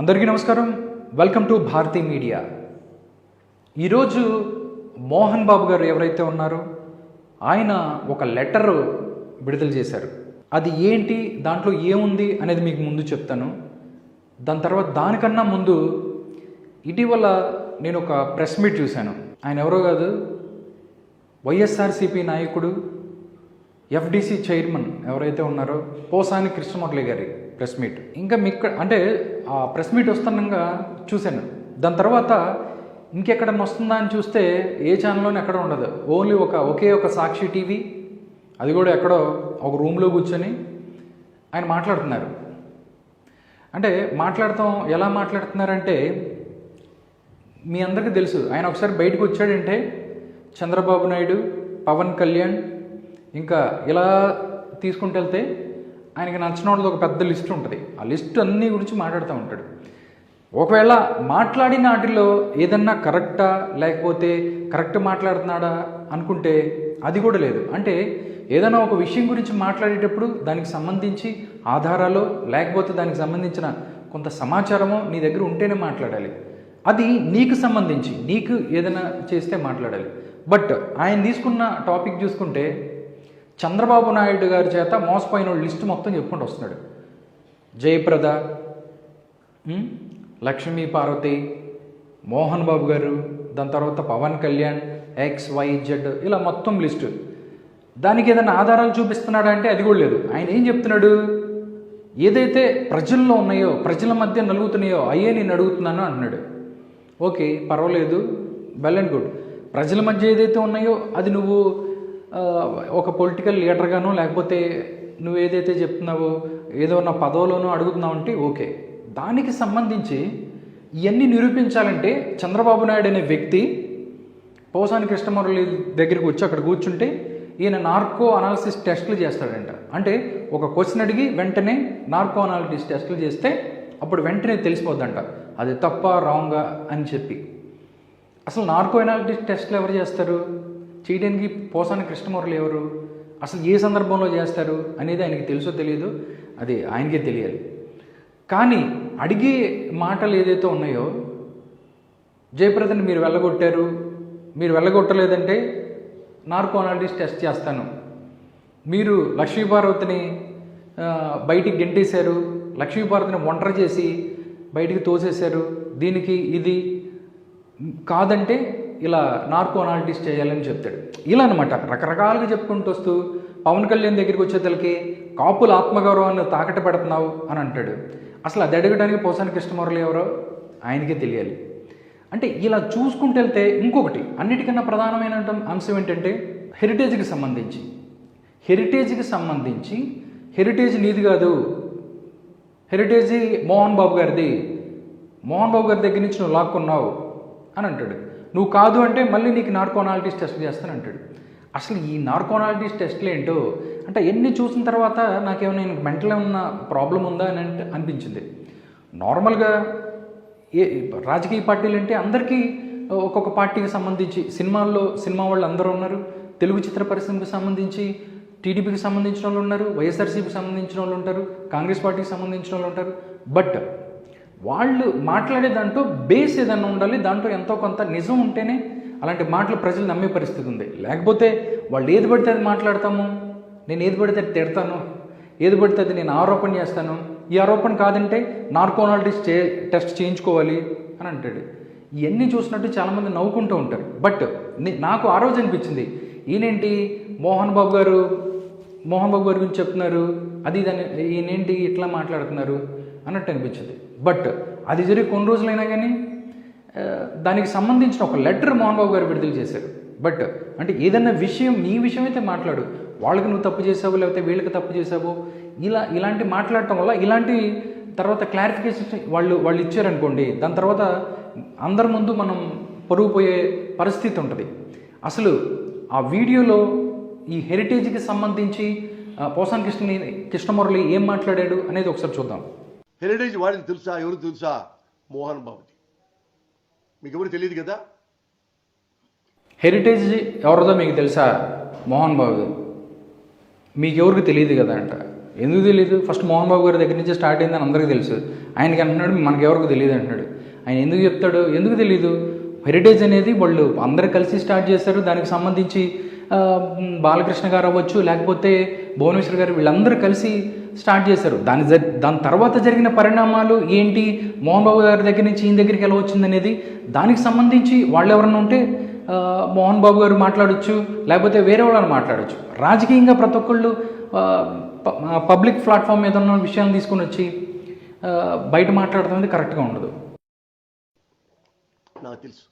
అందరికీ నమస్కారం. Welcome to Bharati media ఈరోజు మోహన్ బాబు గారు ఎవరైతే ఉన్నారో ఆయన ఒక లెటర్ విడుదల చేశారు. అది ఏంటి దాంట్లో ఏముంది అనేది మీకు ముందు చెప్తాను. దాని తర్వాత దానికన్నా ముందు ఇటీవల నేను ఒక ప్రెస్ మీట్ చూశాను. ఆయన ఎవరో కాదు వైఎస్ఆర్సీపీ నాయకుడు ఎఫ్డిసి చైర్మన్ ఎవరైతే ఉన్నారో పోసాని కృష్ణమురళి గారి. Press meet. ఇంకా మీకు అంటే ఆ ప్రెస్ మీట్ వస్తుండగా చూశాను. దాని తర్వాత ఇంకెక్కడన్నా వస్తుందా అని చూస్తే ఏ ఛానల్లోనే ఎక్కడ ఉండదు. ఓన్లీ ఒక ఒకే ఒక సాక్షి టీవీ అది కూడా ఎక్కడో ఒక రూమ్లో కూర్చొని ఆయన మాట్లాడుతున్నారు. అంటే మాట్లాడతాం ఎలా మాట్లాడుతున్నారంటే మీ అందరికీ తెలుసు ఆయన ఒకసారి బయటకు వచ్చాడంటే చంద్రబాబు నాయుడు పవన్ కళ్యాణ్ ఇంకా ఇలా తీసుకుంటూ వెళ్తే ఆయనకి నచ్చిన వాళ్ళది ఒక పెద్ద లిస్ట్ ఉంటుంది. ఆ లిస్ట్ అన్నీ గురించి మాట్లాడుతూ ఉంటాడు. ఒకవేళ మాట్లాడిన వాటిలో ఏదన్నా కరెక్టా లేకపోతే కరెక్ట్ మాట్లాడుతున్నాడా అనుకుంటే అది కూడా లేదు. అంటే ఏదైనా ఒక విషయం గురించి మాట్లాడేటప్పుడు దానికి సంబంధించి ఆధారాలు లేకపోతే దానికి సంబంధించిన కొంత సమాచారమో నీ దగ్గర ఉంటేనే మాట్లాడాలి. అది నీకు సంబంధించి నీకు ఏదైనా చేస్తే మాట్లాడాలి. బట్ ఆయన తీసుకున్న టాపిక్ చూసుకుంటే చంద్రబాబు నాయుడు గారి చేత మోసపోయిన లిస్ట్ మొత్తం చెప్పుకుంటూ వస్తున్నాడు. జయప్రద లక్ష్మీ పార్వతి మోహన్ బాబు గారు దాని తర్వాత Pawan Kalyan X Y Z ఇలా మొత్తం లిస్టు. దానికి ఏదైనా ఆధారాలు చూపిస్తున్నాడా అంటే అది కూడా లేదు. ఆయన ఏం చెప్తున్నాడు? ఏదైతే ప్రజల్లో ఉన్నాయో ప్రజల మధ్య నలుగుతున్నాయో అయ్యే నేను అడుగుతున్నాను అన్నాడు. ఓకే పర్వాలేదు వెల్ అండ్ గుడ్ ప్రజల మధ్య ఏదైతే ఉన్నాయో అది నువ్వు ఒక పొలిటికల్ లీడర్గానో లేకపోతే నువ్వు ఏదైతే చెప్తున్నావో ఏదో నా పదవులోనో అడుగుతున్నావు అంటే ఓకే. దానికి సంబంధించి ఇవన్నీ నిరూపించాలంటే చంద్రబాబు నాయుడు అనే వ్యక్తి పోసాని కృష్ణమురళి దగ్గరికి వచ్చి అక్కడ కూర్చుంటే ఈయన నార్కో అనాలిసిస్ టెస్టులు చేస్తాడంట. అంటే ఒక క్వశ్చన్ అడిగి వెంటనే నార్కో అనాలిసిస్ టెస్టులు చేస్తే అప్పుడు వెంటనే తెలిసిపోద్దంట. అది తప్ప రాంగా అని చెప్పి. అసలు నార్కో అనాలిటిస్ టెస్టులు ఎవరు చేస్తారు? చేయడానికి పోసాని కృష్ణమురళి ఎవరు? అసలు ఏ సందర్భంలో చేస్తారు అనేది ఆయనకి తెలుసో తెలియదు. అది ఆయనకే తెలియాలి. కానీ అడిగే మాటలు ఏదైతే ఉన్నాయో జయప్రదని మీరు వెళ్ళగొట్టారు మీరు వెళ్ళగొట్టలేదంటే నార్కో అనాలిటిస్ టెస్ట్ చేస్తాను. మీరు లక్ష్మీపార్వతిని బయటికి గెంటేశారు లక్ష్మీపార్వతిని ఒంటరి చేసి బయటికి తోసేశారు దీనికి ఇది కాదంటే ఇలా నార్కో అనాలిటిస్ చేయాలని చెప్తాడు. ఇలా అనమాట రకరకాలుగా చెప్పుకుంటూ వస్తూ పవన్ కళ్యాణ్ దగ్గరికి వచ్చేతలకి కాపుల ఆత్మగౌరవాన్ని తాకట పెడుతున్నావు అని అంటాడు. అసలు అది అడగడానికి పోసాని కృష్ణమురళి ఎవరో? ఆయనకే తెలియాలి. అంటే ఇలా చూసుకుంటూ వెళ్తే ఇంకొకటి అన్నిటికన్నా ప్రధానమైన అంశం ఏంటంటే హెరిటేజ్కి సంబంధించి. హెరిటేజ్కి సంబంధించి హెరిటేజ్ నీది కాదు. హెరిటేజ్ మోహన్ బాబు గారిది. మోహన్ బాబు గారి దగ్గర నుంచి నువ్వు లాక్కున్నావు అని అంటాడు. నువ్వు కాదు అంటే మళ్ళీ నీకు నార్కోనాలిటీస్ టెస్ట్ చేస్తాను అంటాడు. అసలు ఈ నార్కోనాలిటీస్ టెస్ట్లు ఏంటో? అంటే ఎన్ని చూసిన తర్వాత నాకేమైనా నేను మెంటల్ ఏమన్నా ప్రాబ్లం ఉందా అని అంటే అనిపించింది. నార్మల్గా ఏ రాజకీయ పార్టీలు అంటే అందరికీ ఒక్కొక్క పార్టీకి సంబంధించి సినిమాల్లో సినిమా వాళ్ళు అందరూ ఉన్నారు. తెలుగు చిత్ర పరిశ్రమకి సంబంధించి టీడీపీకి సంబంధించిన వాళ్ళు ఉన్నారు. వైఎస్ఆర్సీకి సంబంధించిన వాళ్ళు ఉంటారు. కాంగ్రెస్ పార్టీకి సంబంధించిన వాళ్ళు ఉంటారు. బట్ వాళ్ళు మాట్లాడే దాంట్లో బేస్ ఏదన్నా ఉండాలి దాంట్లో ఎంతో కొంత నిజం ఉంటేనే అలాంటి మాటలు ప్రజలు నమ్మే పరిస్థితి ఉంది. లేకపోతే వాళ్ళు ఏది పడితే అది మాట్లాడతాము. నేను ఏది పడితే అది తిడతాను. ఏది పడితే అది నేను ఆరోపణ చేస్తాను. ఈ ఆరోపణ కాదంటే నార్కోనాలిటీస్ చే టెస్ట్ చేయించుకోవాలి అని అంటాడు. ఇవన్నీ చూసినట్టు చాలామంది నవ్వుకుంటూ ఉంటారు. బట్ నాకు ఆ రోజు అనిపించింది. ఈయనేంటి? మోహన్ బాబు గారు? మోహన్ బాబు గారి గురించి చెప్తున్నారు. అది దాని ఈయనేంటి? ఇట్లా మాట్లాడుతున్నారు అన్నట్టు అనిపించింది. బట్ అది జరిగి కొన్ని రోజులైనా కానీ దానికి సంబంధించిన ఒక లెటర్ మోహన్ బాబు గారు విడుదల చేశారు. బట్ అంటే ఏదన్నా విషయం నీ విషయం అయితే మాట్లాడు. వాళ్ళకి నువ్వు తప్పు చేసావు లేకపోతే వీళ్ళకి తప్పు చేసావు ఇలా ఇలాంటి మాట్లాడటం వల్ల ఇలాంటి తర్వాత క్లారిఫికేషన్ వాళ్ళు వాళ్ళు ఇచ్చారనుకోండి దాని తర్వాత అందరి ముందు మనం పరుగు పోయే పరిస్థితి ఉంటుంది. అసలు ఆ వీడియోలో ఈ హెరిటేజ్కి సంబంధించి పోసాన్ కృష్ణ కృష్ణమురళి ఏం మాట్లాడాడు అనేది ఒకసారి చూద్దాం. హెరిటేజ్ వాడిని తెలుసా ఎవరు తెలుసా? మోహన్ బాబుది. మీకు ఎవరు తెలియదు కదా? హెరిటేజ్ ఎవరిదో మీకు తెలుసా? మోహన్ బాబు మీకు ఎవరికి తెలియదు కదా అంట. ఎందుకు తెలియదు? ఫస్ట్ మోహన్ బాబు గారి దగ్గర నుంచి స్టార్ట్ అయిందని అందరికీ తెలుసు. ఆయనకి అంటున్నాడు మనకి ఎవరికి తెలియదు అంటున్నాడు. ఆయన ఎందుకు చెప్తాడు? ఎందుకు తెలియదు? హెరిటేజ్ అనేది వాళ్ళు అందరు కలిసి స్టార్ట్ చేశారు దానికి సంబంధించి బాలకృష్ణ గారు అవ్వచ్చు లేకపోతే భువనేశ్వర్ గారు వీళ్ళందరూ కలిసి స్టార్ట్ చేశారు. దాని దాని తర్వాత జరిగిన పరిణామాలు ఏంటి? మోహన్ బాబు గారి దగ్గర నుంచి ఈయన దగ్గరికి ఎలా వచ్చింది అనేది దానికి సంబంధించి వాళ్ళు ఎవరన్నా ఉంటే మోహన్ బాబు గారు మాట్లాడొచ్చు లేకపోతే వేరే వాళ్ళని మాట్లాడొచ్చు. రాజకీయంగా ప్రతి ఒక్కళ్ళు పబ్లిక్ ప్లాట్ఫామ్ మీద ఉన్న విషయాన్ని తీసుకొని వచ్చి బయట మాట్లాడటం అనేది కరెక్ట్గా ఉండదు. నాకు తెలుసు.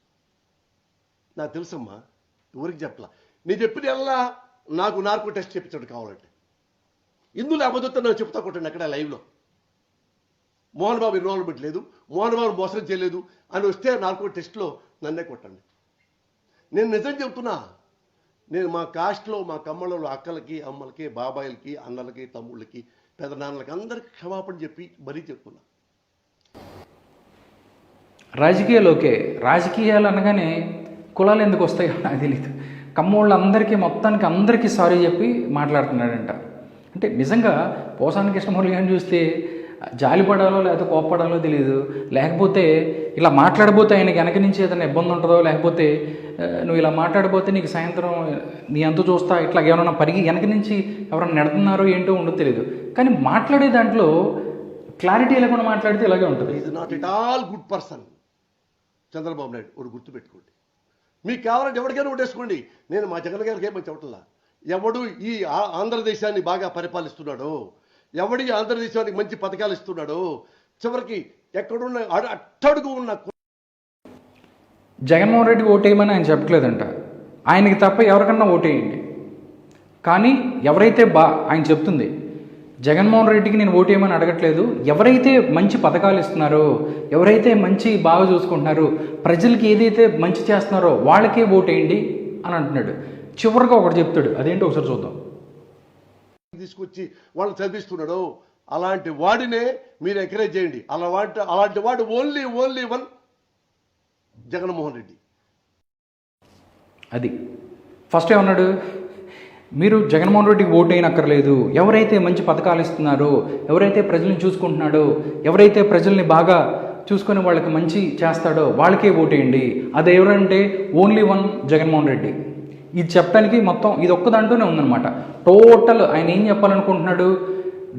నాకు తెలుసమ్మా. ఊరికి చెప్పలా? నీ చెప్పిన ఎలా నాకు నార్కో టెస్ట్ చెప్పించాడు కావాలంటే. ఇందులో అబద్ధం చెప్తా కొట్టండి అక్కడ లైవ్లో. మోహన్ బాబు ఇన్వాల్వ్మెంట్ లేదు. మోహన్ బాబు మోసం చేయలేదు. అని వస్తే నాలుగో టెస్ట్లో నన్నే కొట్టండి. నేను నిజం చెప్తున్నా. నేను మా కాస్ట్లో మా కమ్మలలో అక్కలకి అమ్మలకి బాబాయిలకి అన్నలకి తమ్ముళ్ళకి పెదనాన్నలకి అందరికి క్షమాపణ చెప్పి మరీ చెప్తున్నా. రాజకీయాలు ఓకే రాజకీయాలు అనగానే కులాలు ఎందుకు వస్తాయో నాకు తెలియదు కమ్మోళ్ళందరికీ మొత్తానికి అందరికీ సారీ చెప్పి మాట్లాడుతున్నాడంట. అంటే నిజంగా పోసాని కృష్ణమూర్తి గారిని చూస్తే జాలిపడాలో లేకపోతే కోప్పడాలో తెలియదు లేకపోతే ఇలా మాట్లాడబోతే ఆయనకి వెనక నుంచి ఏదైనా ఇబ్బంది ఉంటుందో లేకపోతే నువ్వు ఇలా మాట్లాడబోతే నీకు సాయంత్రం నీ అంత చూస్తా ఇట్లా ఏమైనా పరిగి వెనక నుంచి ఎవరైనా నెడుతున్నారో ఏంటో ఉండదు తెలియదు కానీ మాట్లాడే దాంట్లో క్లారిటీ లేకుండా మాట్లాడితే ఇలాగే ఉంటుంది. ఇది not at all good person Chandrababu Naidu ఒక గుర్తు పెట్టుకోండి మీకు కావాలంటే ఎవరికైనా ఓటేసుకోండి. నేను మా జగన్ గారికి ఏమని చెప్పట్లా? ఎవడు ఈ ఆంధ్రదేశాన్ని బాగా పరిపాలిస్తున్నాడో ఎవడి ఆంధ్రదేశానికి మంచి పథకాలు ఇస్తున్నాడు చివరికి ఎక్కడున్న అట్టడుగు ఉన్న జగన్మోహన్ రెడ్డి ఓటేయమని ఆయన చెప్పట్లేదంట. ఆయనకి తప్ప ఎవరికన్నా ఓటేయండి. కానీ ఎవరైతే బా ఆయన చెప్తుంది జగన్మోహన్ రెడ్డికి నేను ఓటేయమని అడగట్లేదు. ఎవరైతే మంచి పథకాలు ఇస్తున్నారో ఎవరైతే మంచి బాగా చూసుకుంటున్నారో ప్రజలకి ఏదైతే మంచి చేస్తున్నారో వాళ్ళకే ఓటేయండి అని అంటున్నాడు. చివరిగా ఒకటి చెప్తాడు. అదేంటో ఒకసారి చూద్దాం. తీసుకొచ్చి వాళ్ళని చదివిస్తున్నాడో. అలాంటి వాడినే మీరు ఎంకరేజ్ చేయండి. అలా వాటి అలాంటి వాడు only only one Jaganmohan Reddy. అది. ఫస్ట్ ఏమన్నాడు? మీరు జగన్మోహన్ రెడ్డికి ఓటు అయినక్కర్లేదు ఎవరైతే మంచి పథకాలు ఇస్తున్నారో ఎవరైతే ప్రజల్ని చూసుకుంటున్నాడో ఎవరైతే ప్రజల్ని బాగా చూసుకుని వాళ్ళకి మంచి చేస్తాడో వాళ్ళకే ఓటేయండి అది ఎవరంటే ఓన్లీ వన్ జగన్మోహన్ రెడ్డి. ఇది చెప్పడానికి మొత్తం ఇది ఒక్క దాంట్లోనే ఉందన్నమాట. టోటల్ ఆయన ఏం చెప్పాలనుకుంటున్నాడు?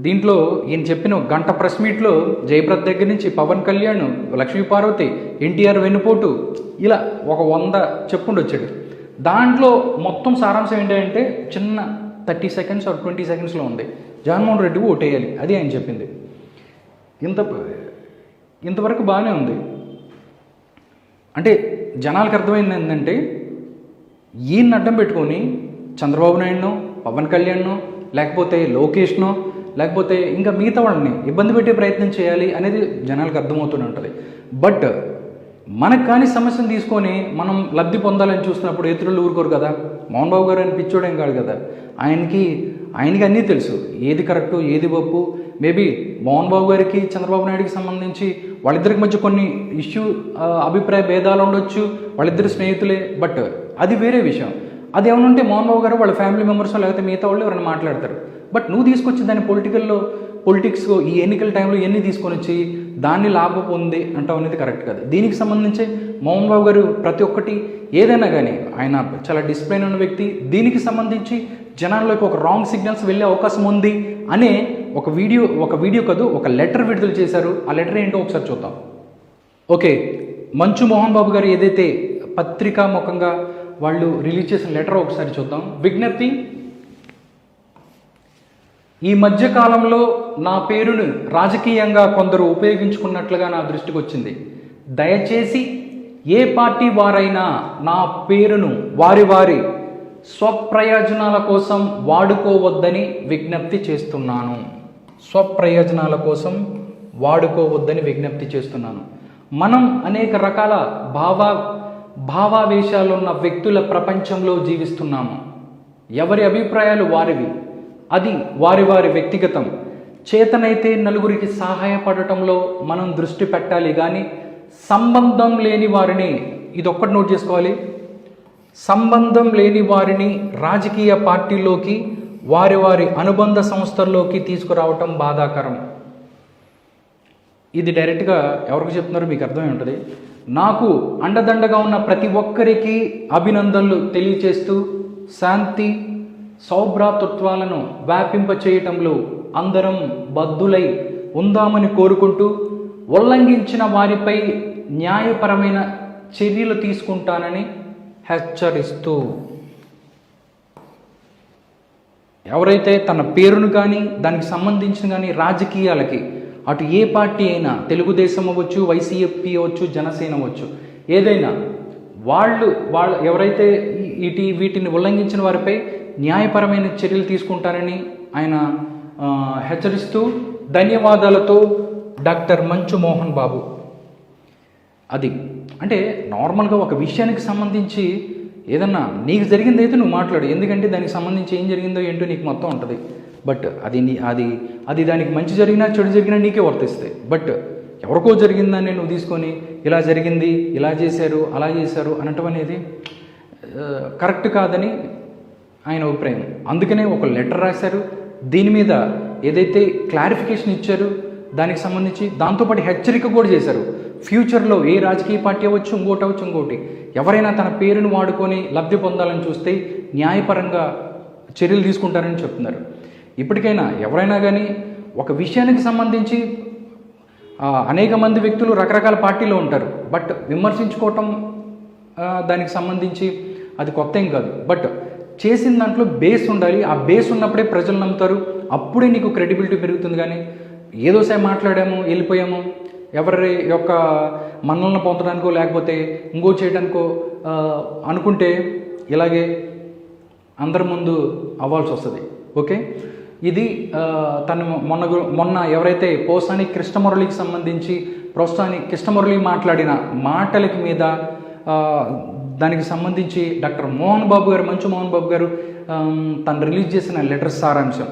దీంట్లో ఈయన చెప్పిన గంట ప్రెస్ మీట్లో జయప్రద్ దగ్గర నుంచి పవన్ కళ్యాణ్ లక్ష్మీ పార్వతి ఎన్టీఆర్ వెన్నుపోటు ఇలా ఒక వంద చెప్పుండి వచ్చాడు. దాంట్లో మొత్తం సారాంశం ఏంటంటే చిన్న థర్టీ సెకండ్స్ ఆర్ ట్వంటీ సెకండ్స్లో ఉంది. జగన్మోహన్ రెడ్డి ఓటేయాలి అది ఆయన చెప్పింది. ఇంత ఇంతవరకు బాగానే ఉంది. అంటే జనాలకు అర్థమైంది ఏంటంటే ఈయన్ని అడ్డం పెట్టుకొని చంద్రబాబు నాయుడును పవన్ కళ్యాణ్ను లేకపోతే లోకేష్ను లేకపోతే ఇంకా మిగతా వాళ్ళని ఇబ్బంది పెట్టే ప్రయత్నం చేయాలి అనేది జనాలకు అర్థమవుతూనే ఉంటుంది. బట్ మనకు కానీ సమస్యను తీసుకొని మనం లబ్ధి పొందాలని చూసినప్పుడు ఇతరులు ఊరుకోరు కదా. మోహన్ బాబు గారు అని పిచ్చోడేం కాదు కదా. ఆయనకి ఆయనకి అన్నీ తెలుసు. ఏది కరెక్టు ఏది ఒప్పు. మేబీ మోహన్ బాబు గారికి చంద్రబాబు నాయుడికి సంబంధించి వాళ్ళిద్దరికి మధ్య కొన్ని ఇష్యూ అభిప్రాయ భేదాలు ఉండొచ్చు. వాళ్ళిద్దరు స్నేహితులే. బట్ అది వేరే విషయం. అది ఏమనుంటే మోహన్ బాబు గారు వాళ్ళ ఫ్యామిలీ మెంబర్స్ లేకపోతే మిగతా వాళ్ళు ఎవరైనా మాట్లాడతారు. బట్ నువ్వు తీసుకొచ్చి దాన్ని పొలిటికల్లో పొలిటిక్స్ ఈ ఎన్నికల టైంలో ఎన్ని తీసుకొని వచ్చి దాన్ని లాభం పొంది అంటావు అనేది కరెక్ట్ కాదు. దీనికి సంబంధించి మోహన్ బాబు గారు ప్రతి ఒక్కటి ఏదైనా కానీ ఆయన చాలా డిసిప్లైన్ ఉన్న వ్యక్తి. దీనికి సంబంధించి జనాల్లోకి ఒక రాంగ్ సిగ్నల్స్ వెళ్ళే అవకాశం ఉంది అనే ఒక వీడియో ఒక వీడియో కాదు ఒక లెటర్ విడుదల చేశారు. ఆ లెటర్ ఏంటో ఒకసారి చూద్దాం. ఓకే. మంచు మోహన్ బాబు గారు ఏదైతే పత్రికా ముఖంగా వాళ్ళు రిలీజ్ చేసిన లెటర్ ఒకసారి చూద్దాం. విజ్ఞప్తి ఈ మధ్య కాలంలో నా పేరును రాజకీయంగా కొందరు ఉపయోగించుకున్నట్లుగా నా దృష్టికి వచ్చింది. దయచేసి ఏ పార్టీ వారైనా నా పేరును వారి వారి స్వప్రయోజనాల కోసం వాడుకోవద్దని విజ్ఞప్తి చేస్తున్నాను. స్వప్రయోజనాల కోసం వాడుకోవద్దని విజ్ఞప్తి చేస్తున్నాను. మనం అనేక రకాల భావ భావావేశాలున్న వ్యక్తుల ప్రపంచంలో జీవిస్తున్నాము. ఎవరి అభిప్రాయాలు వారివి? అది వారి వారి వ్యక్తిగతం. చేతనైతే నలుగురికి సహాయపడటంలో మనం దృష్టి పెట్టాలి కానీ సంబంధం లేని వారిని ఇది ఒక్కటి నోట్ చేసుకోవాలి. సంబంధం లేని వారిని రాజకీయ పార్టీలోకి వారి వారి అనుబంధ సంస్థల్లోకి తీసుకురావటం బాధాకరం. ఇది డైరెక్ట్గా ఎవరికి చెప్తున్నారో మీకు అర్థమై ఉంటుంది. నాకు అండదండగా ఉన్న ప్రతి ఒక్కరికి అభినందనలు తెలియచేస్తూ శాంతి సౌభ్రాతృత్వాలను వ్యాపింపచేయటంలో అందరం బద్దులై ఉందామని కోరుకుంటూ ఉల్లంఘించిన వారిపై న్యాయపరమైన చర్యలు తీసుకుంటానని హెచ్చరిస్తూ. ఎవరైతే తన పేరును కానీ దానికి సంబంధించిన కానీ రాజకీయాలకి అటు ఏ పార్టీ అయినా తెలుగుదేశం అవ్వచ్చు వైసీఎఫ్పి అవ్వచ్చు జనసేన అవ్వచ్చు ఏదైనా వాళ్ళు వాళ్ళు ఎవరైతే ఇటు వీటిని ఉల్లంఘించిన వారిపై న్యాయపరమైన చర్యలు తీసుకుంటారని ఆయన హెచ్చరిస్తూ ధన్యవాదాలతో డాక్టర్ మంచు మోహన్ బాబు. అది అంటే నార్మల్గా ఒక విషయానికి సంబంధించి ఏదన్నా నీకు జరిగింది అయితే నువ్వు మాట్లాడు ఎందుకంటే దానికి సంబంధించి ఏం జరిగిందో ఏంటో నీకు మొత్తం ఉంటుంది. బట్ అది నీ అది అది దానికి మంచి జరిగినా చెడు జరిగినా నీకే వర్తిస్తాయి. బట్ ఎవరికో జరిగిందని నువ్వు తీసుకొని ఇలా జరిగింది ఇలా చేశారు అలా చేశారు అనటం అనేది కరెక్ట్ కాదని ఆయన అభిప్రాయం. అందుకనే ఒక లెటర్ రాశారు. దీని మీద ఏదైతే క్లారిఫికేషన్ ఇచ్చారు దానికి సంబంధించి దాంతోపాటు హెచ్చరిక కూడా చేశారు. ఫ్యూచర్లో ఏ రాజకీయ పార్టీ అవ్వచ్చు ఇంకోటి అవ్వచ్చు ఇంకోటి. ఎవరైనా తన పేరును వాడుకొని లబ్ధి పొందాలని చూస్తే న్యాయపరంగా చర్యలు తీసుకుంటారని చెప్తున్నారు. ఇప్పటికైనా ఎవరైనా కానీ ఒక విషయానికి సంబంధించి అనేక మంది వ్యక్తులు రకరకాల పార్టీలో ఉంటారు. బట్ విమర్శించుకోవటం దానికి సంబంధించి అది కొత్త ఏం కాదు. బట్ చేసిన దాంట్లో బేస్ ఉండాలి. ఆ బేస్ ఉన్నప్పుడే ప్రజలు నమ్ముతారు. అప్పుడే నీకు క్రెడిబిలిటీ పెరుగుతుంది కానీ ఏదోసారి మాట్లాడాము వెళ్ళిపోయాము. ఎవరి యొక్క మన్నలను పొందడానికో లేకపోతే ఇంకో చేయడానికో అనుకుంటే ఇలాగే అందరి ముందు అవ్వాల్సి వస్తుంది. ఓకే? ఇది తను మొన్న మొన్న ఎవరైతే పోసాని కృష్ణమురళికి సంబంధించి ప్రోత్సాని కృష్ణమురళి మాట్లాడిన మాటలకి మీద దానికి సంబంధించి డాక్టర్ మోహన్ బాబు గారు మంచు మోహన్ బాబు గారు తను రిలీజ్ చేసిన లెటర్ సారాంశం.